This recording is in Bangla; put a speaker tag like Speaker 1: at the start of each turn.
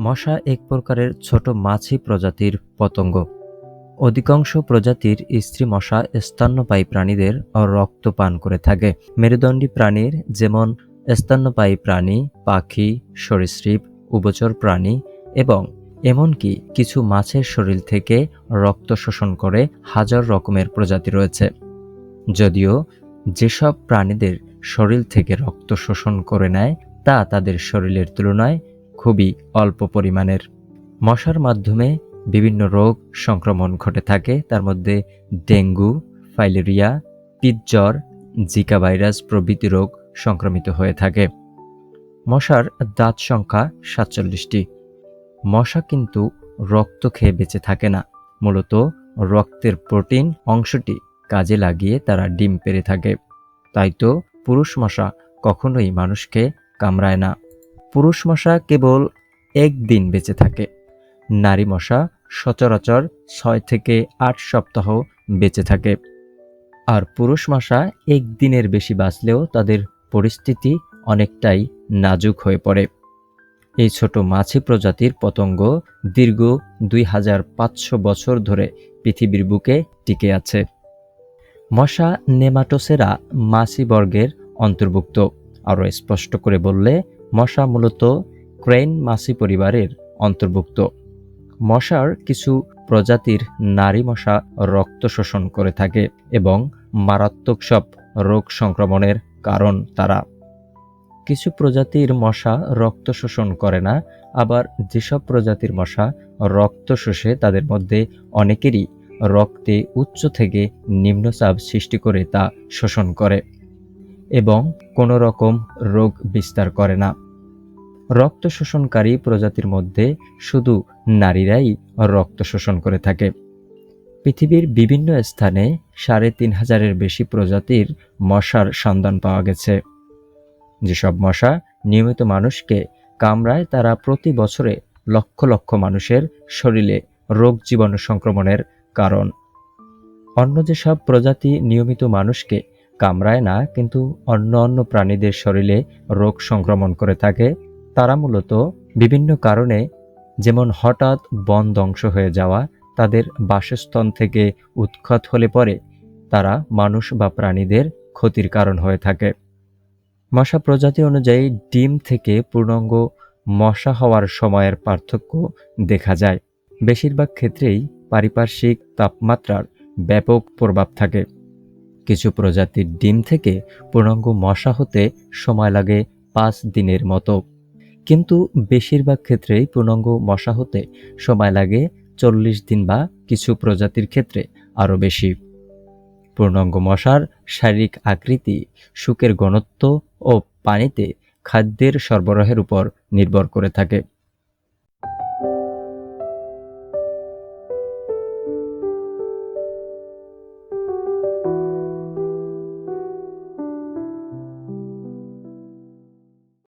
Speaker 1: মশা এক প্রকারের ছোট মাছি প্রজাতির পতঙ্গ। অধিকাংশ প্রজাতির স্ত্রী মশা স্তন্যপায়ী প্রাণীদের রক্ত পান করে থাকে। মেরুদণ্ডী প্রাণীর যেমন স্তন্যপায়ী প্রাণী, পাখি, সরীসৃপ, উভচর প্রাণী এবং এমনকি কিছু মাছের শরীর থেকে রক্ত শোষণ করে হাজার রকমের প্রজাতি রয়েছে। যদিও যেসব প্রাণীদের শরীর থেকে রক্ত শোষণ করে নেয়, তা তাদের শরীরের তুলনায় খুবই অল্প পরিমাণের। মশার মাধ্যমে বিভিন্ন রোগ সংক্রমণ ঘটে থাকে, তার মধ্যে ডেঙ্গু, ফাইলেরিয়া পিজ্জ্বর জিকা ভাইরাস প্রভৃতি রোগ সংক্রমিত হয়ে থাকে। মশার দাঁত সংখ্যা সাতচল্লিশটি। মশা কিন্তু রক্ত খেয়ে বেঁচে থাকে না। মূলত রক্তের প্রোটিন অংশটি কাজে লাগিয়ে তারা ডিম পেড়ে থাকে। তাই তো পুরুষ মশা কখনোই মানুষকে কামড়ায় না। পুরুষ মশা কেবল একদিন বেঁচে থাকে। নারী মশা সচরাচর ছয় থেকে আট সপ্তাহ বেঁচে থাকে। আর পুরুষ মশা একদিনের বেশি বাঁচলেও তাদের পরিস্থিতি অনেকটাই নাজুক হয়ে পড়ে। এই ছোট মাছি প্রজাতির পতঙ্গ দীর্ঘ দুই হাজার পাঁচশো বছর ধরে পৃথিবীর বুকে টিকে আছে। মশা নেমাটোসেরা মাছি বর্গের অন্তর্ভুক্ত। আরও স্পষ্ট করে বললে, মশা মূলত ক্রেন মাছি পরিবারের অন্তর্ভুক্ত। মশার কিছু প্রজাতির নারী মশা রক্ত শোষণ করে থাকে এবং মারাত্মক সব রোগ সংক্রমণের কারণ তারা। কিছু প্রজাতির মশা রক্ত শোষণ করে না, আবার যেসব প্রজাতির মশা রক্ত শোষে তাদের মধ্যে অনেকেরই রক্তে উচ্চ থেকে নিম্নচাপ সৃষ্টি করে তা শোষণ করে এবং কোনো রকম রোগ বিস্তার করে না। রক্ত শোষণকারী প্রজাতির মধ্যে শুধু নারীরাই রক্ত শোষণ করে থাকে। পৃথিবীর বিভিন্ন স্থানে সাড়ে তিন হাজারের বেশি প্রজাতির মশার সন্ধান পাওয়া গেছে। যেসব মশা নিয়মিত মানুষকে কামড়ায়, তারা প্রতি বছরে লক্ষ লক্ষ মানুষের শরীরে রোগ জীবাণু সংক্রমণের কারণ। অন্য যেসব প্রজাতি নিয়মিত মানুষকে কামড়ায় না, কিন্তু অন্য অন্য প্রাণীদের শরীরে রোগ সংক্রমণ করে থাকে, তারা মূলত বিভিন্ন কারণে, যেমন হঠাৎ বন ধ্বংস হয়ে যাওয়া, তাদের বাসস্থান থেকে উৎখাত হলে পরে তারা মানুষ বা প্রাণীদের ক্ষতির কারণ হয়ে থাকে। মশা প্রজাতি অনুযায়ী ডিম থেকে পূর্ণাঙ্গ মশা হওয়ার সময়ের পার্থক্য দেখা যায়। বেশিরভাগ ক্ষেত্রেই পারিপার্শ্বিক তাপমাত্রার ব্যাপক প্রভাব থাকে। কিছু প্রজাতির ডিম থেকে পূর্ণাঙ্গ মশা হতে সময় লাগে পাঁচ দিনের মতো। কিন্তু বেশিরভাগ ক্ষেত্রেই পূর্ণাঙ্গ মশা হতে সময় লাগে চল্লিশ দিন বা কিছু প্রজাতির ক্ষেত্রে আরও বেশি। পূর্ণাঙ্গ মশার শারীরিক আকৃতি সুখের ঘনত্ব ও পানিতে খাদ্যের সরবরাহের উপর নির্ভর করে থাকে।